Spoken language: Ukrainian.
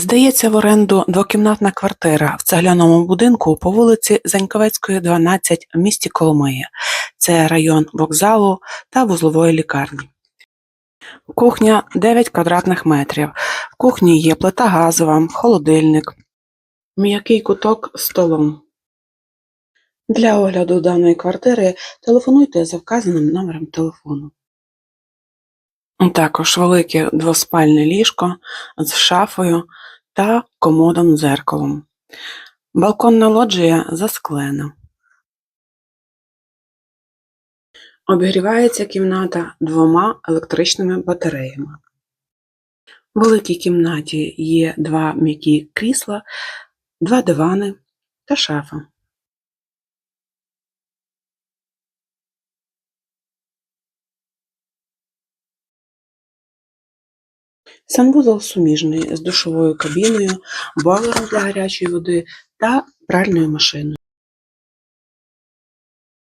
Здається в оренду двокімнатна квартира в цегляному будинку по вулиці Заньковецької, 12 в місті Коломия. Це район вокзалу та вузлової лікарні. Кухня 9 квадратних метрів. В кухні є плита газова, холодильник, м'який куток столом. Для огляду даної квартири телефонуйте за вказаним номером телефону. Також велике двоспальне ліжко з шафою та комодом дзеркалом. Балконна лоджія засклена. Обігрівається кімната двома електричними батареями. В великій кімнаті є два м'які крісла, два дивани та шафа. Санвузол суміжний з душовою кабіною, бойлером для гарячої води та пральною машиною.